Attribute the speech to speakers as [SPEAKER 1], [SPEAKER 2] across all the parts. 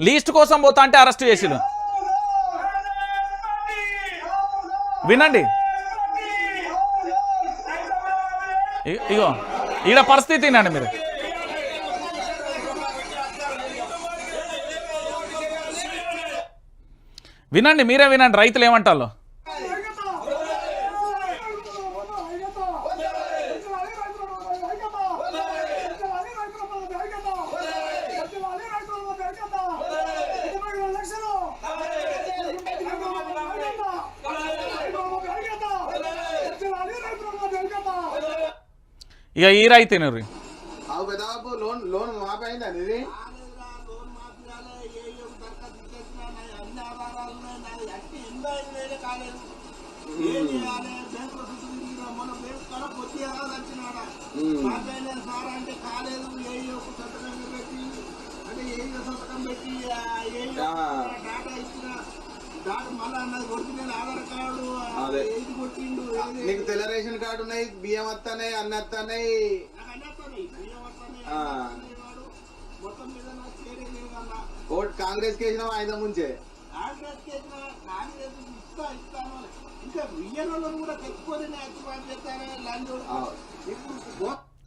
[SPEAKER 1] Least కోసం పోతా అంటే అరెస్ట్ చేసిడు వినండి. ఇగో ఈడ పరిస్థితి వినండి మీరు. వినండి మీరే వినండి రైతులు ఏమంటారు? ఇక ఈ రైతు
[SPEAKER 2] సార్ అంటే
[SPEAKER 3] అదే. నీకు తెల్ల రేషన్ కార్డు ఉన్నాయి బియ్యం వస్తాయి అన్ని వస్తాయి ఓట్ కాంగ్రెస్ కేసిన ఆయన ముంచే?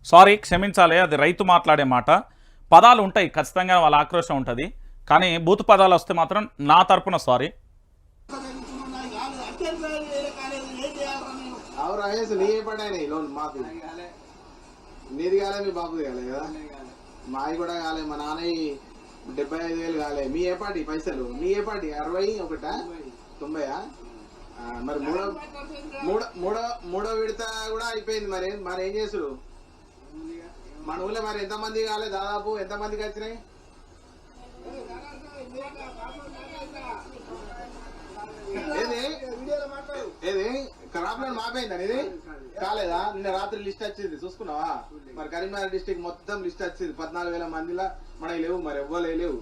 [SPEAKER 1] సారీ క్షమించాలి అది రైతు మాట్లాడే మాట. పదాలు ఉంటాయి ఖచ్చితంగా వాళ్ళ ఆక్రోశం ఉంటుంది. కానీ బూతు పదాలు వస్తే మాత్రం నా తరపున సారీ.
[SPEAKER 3] రాజేష్ నీ ఏ పడ్డాయి లోన్ మాఫీ నీది కాలే మీ బాబుది కాలే కదా? మావి కూడా కాలే మా నాన్న డెబ్బై ఐదు వేలు కాలే. మీ ఏ పాటి పైసలు? మీ ఏ పాటి అరవై ఒకటా? తొంభైయా? మరి మూడో మూడో మూడో మూడో విడత కూడా అయిపోయింది మరి. మరి ఏం చేసుడు మన ఊళ్ళో మరి ఎంత మంది కాలే? దాదాపు ఎంత మందికి వచ్చినాయి? ఏది? ఏది? క్రాప్ లోన్ మాపైందా ఇది కాలేదా? నిన్న రాత్రి లిస్ట్ వచ్చింది చూసుకున్నావా? మరి కరీంనగర్ డిస్టిక్ మొత్తం లిస్ట్ వచ్చింది. పద్నాలుగు వేల మందిలా మనకి లేవు మరి ఎవ్వలే లేవు.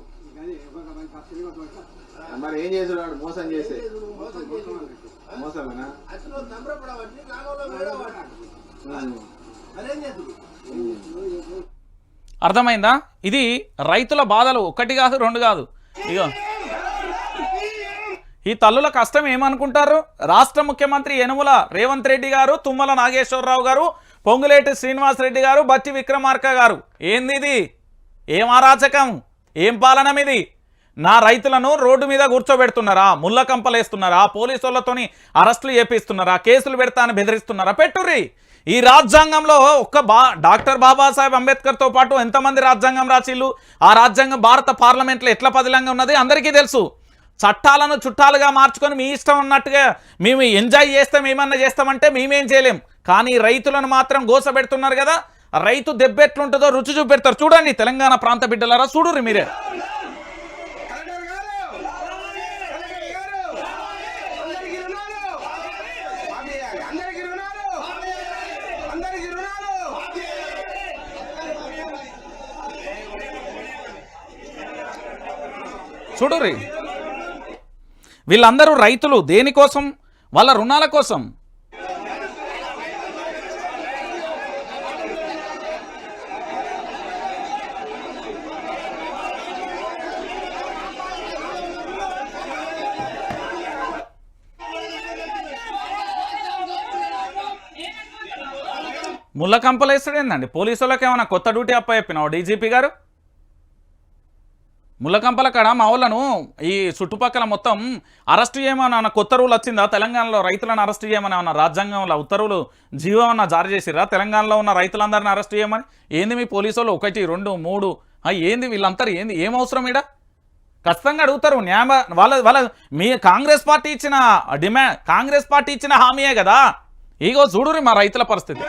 [SPEAKER 3] మరి ఏం చేసాడు మోసం చేసే. మోసమేనా?
[SPEAKER 1] అర్థమైందా? ఇది రైతుల బాధలు ఒకటి కాదు రెండు కాదు. ఇగో. ఈ తల్లుల కష్టం ఏమనుకుంటారు? రాష్ట్ర ముఖ్యమంత్రి యనుమల రేవంత్ రెడ్డి గారు తుమ్మల నాగేశ్వరరావు గారు పొంగులేటి శ్రీనివాస్ రెడ్డి గారు బట్టి విక్రమార్క గారు. ఏంది ఇది ఏం అరాచకం? ఏం పాలనం ఇది నా రైతులను రోడ్డు మీద కూర్చోబెడుతున్నారా? ముళ్ళ కంపలేస్తున్నారా? పోలీసులతోని అరెస్టులు చేపిస్తున్నారా? కేసులు పెడతా అని బెదిరిస్తున్నారా? పెట్టుర్రి! ఈ రాజ్యాంగంలో ఒక్క బా డాక్టర్ బాబాసాహెబ్ అంబేద్కర్తో పాటు ఎంతమంది రాజ్యాంగం రాసిళ్ళు? ఆ రాజ్యాంగం భారత పార్లమెంట్లో ఎట్లా పదిలంగా ఉన్నది? అందరికీ తెలుసు. చట్టాలను చుట్టాలుగా మార్చుకొని మీ ఇష్టం ఉన్నట్టుగా మేము ఎంజాయ్ చేస్తాం ఏమన్నా చేస్తామంటే మేమేం చేయలేం. కానీ రైతులను మాత్రం గోసబెడుతున్నారు కదా రైతు దెబ్బ ఎట్లుంటుందో రుచి చూపెడతారు. చూడండి తెలంగాణ ప్రాంత బిడ్డలారా చూడుర్రి మీరే. చూడుర్రి. వీళ్ళందరూ రైతులు దేనికోసం వాళ్ళ రుణాల కోసం. ముళ్ళ కంపలేస్తాడు పోలీసులకు ఏమైనా కొత్త డ్యూటీ అప్ప చెప్పినావు డీజీపీ గారు? ముల్లకంపల కాడ మా వాళ్ళను ఈ చుట్టుపక్కల మొత్తం అరెస్ట్ చేయమన్న కొత్త రూల్ వచ్చిందా? తెలంగాణలో రైతులను అరెస్ట్ చేయమని ఏమన్నా రాజ్యాంగంలో ఉత్తర్వులు జీవో అన్న జారీ చేసిరా తెలంగాణలో ఉన్న రైతులందరిని అరెస్ట్ చేయమని? ఏంది మీ పోలీసులు ఒకటి రెండు మూడు? ఏంది వీళ్ళందరూ ఏంది? ఏం అవసరం ఈడ? ఖచ్చితంగా అడుగుతారు. న్యాయ వాళ్ళ వాళ్ళ మీ కాంగ్రెస్ పార్టీ ఇచ్చిన డిమాండ్ కాంగ్రెస్ పార్టీ ఇచ్చిన హామీయే కదా. ఇగో చూడురి మా రైతుల పరిస్థితి.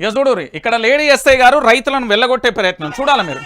[SPEAKER 1] ఇక చూడురి ఇక్కడ లేడీ ఎస్ఐ గారు రైతులను వెళ్ళగొట్టే ప్రయత్నం. చూడాలి మీరు?